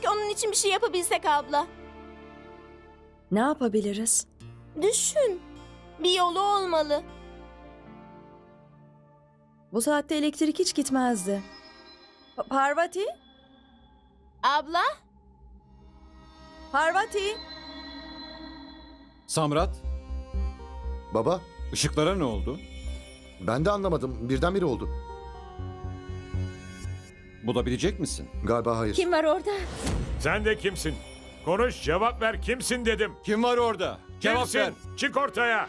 Keşke onun için bir şey yapabilsek abla. Ne yapabiliriz? Düşün. Bir yolu olmalı. Bu saatte elektrik hiç gitmezdi. Pa- Parvati? Abla? Parvati? Samrat, Baba, ışıklara ne oldu? ben de anlamadım. Birdenbire oldu. Bulabilecek misin? Galiba hayır. Kim var orada? Sen de kimsin? Konuş cevap ver kimsin dedim. Kim var orada? Cevap kimsin? ver. Çık ortaya.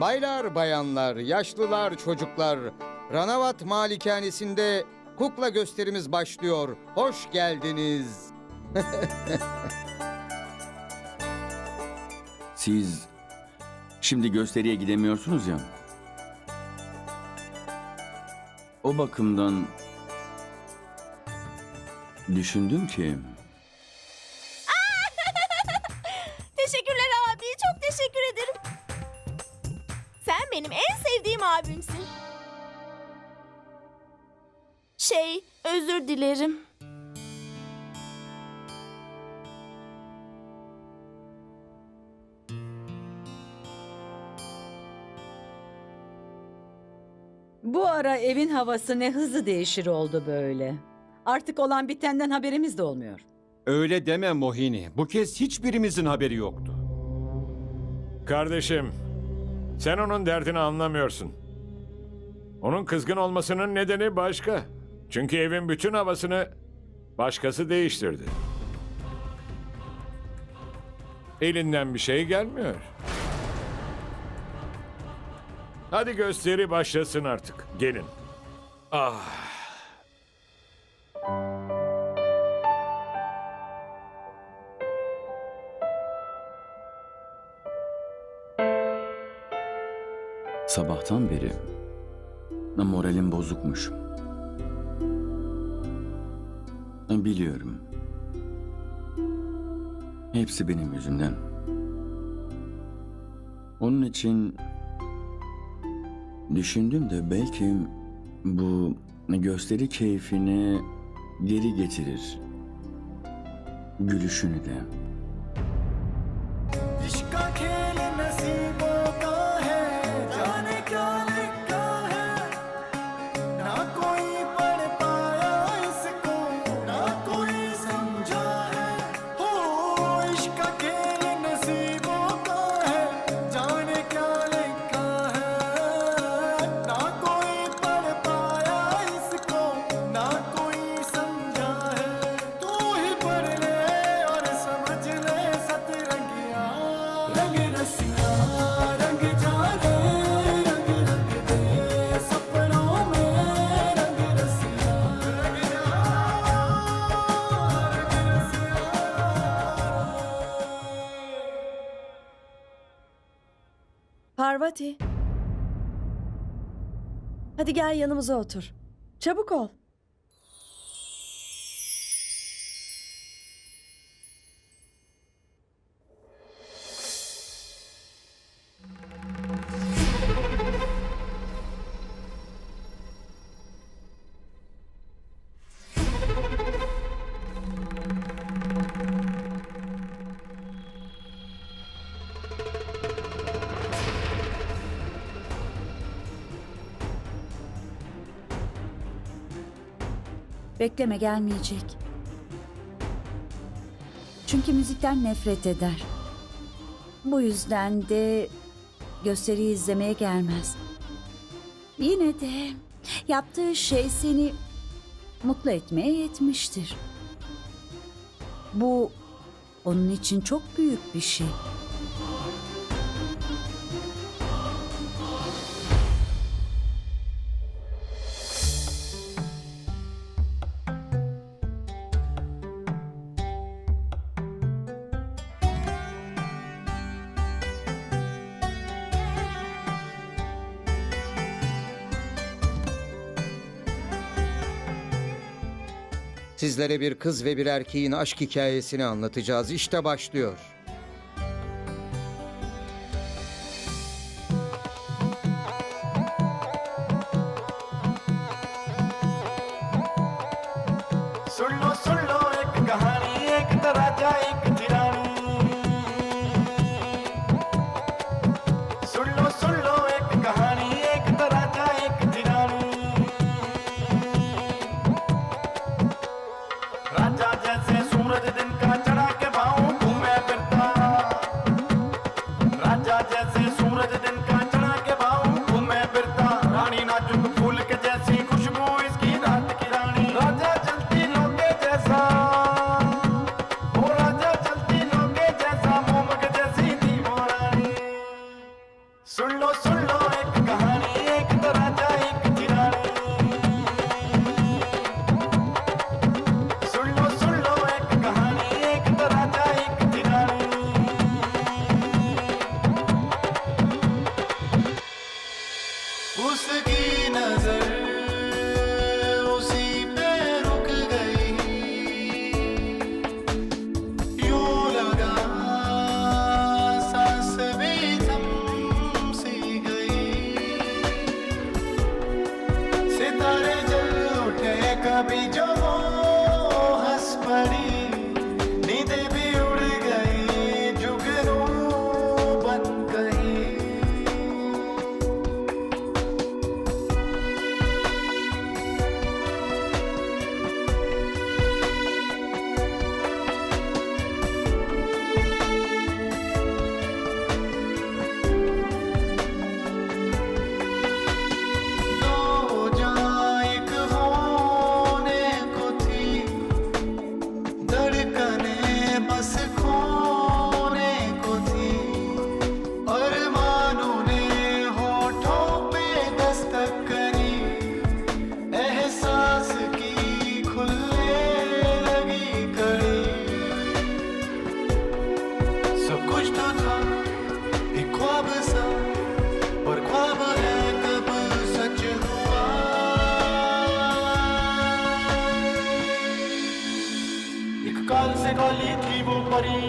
Baylar, bayanlar, yaşlılar, çocuklar, Ranavat Malikanesi'nde kukla gösterimiz başlıyor. Hoş geldiniz. Siz şimdi gösteriye gidemiyorsunuz ya. O bakımdan düşündüm ki Teşekkürler abi. Çok teşekkür ederim. Sen benim en sevdiğim abimsin. Özür dilerim. Bu ara evin havası ne hızlı değişir oldu böyle. Artık olan bitenden haberimiz de olmuyor. Öyle deme Mohini. Bu kez hiçbirimizin haberi yoktu. Kardeşim, sen onun derdini anlamıyorsun. Onun kızgın olmasının nedeni başka. Çünkü evin bütün havasını başkası değiştirdi. Elinden bir şey gelmiyor. Hadi gösteri başlasın artık. Gelin. Ah. sabahtan beri moralim bozukmuş. Biliyorum. Hepsi benim yüzümden. Onun için düşündüm de belki bu gösteri keyfini geri getirir. Gülüşünü de. Parvati. Hadi gel yanımıza otur. Çabuk ol. Bekleme gelmeyecek. Çünkü müzikten nefret eder. Bu yüzden de gösteriyi izlemeye gelmez. Yine de yaptığı şey seni mutlu etmeye yetmiştir. Bu onun için çok büyük bir şey. Sizlere bir kız ve bir erkeğin aşk hikayesini anlatacağız. İşte başlıyor. Solo, solo. से थी वो परी,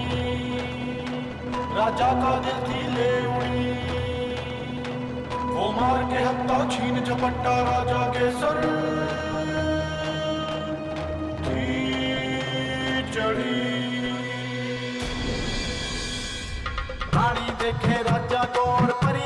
राजा का दिल थी ले उड़ी। वो मार के हत्ता छीन झपट्टा राजा के सर। ਰਾਣੀ ਦੇਖੇ ਰਾਜਾ ਕੋਲ ਪਰੀ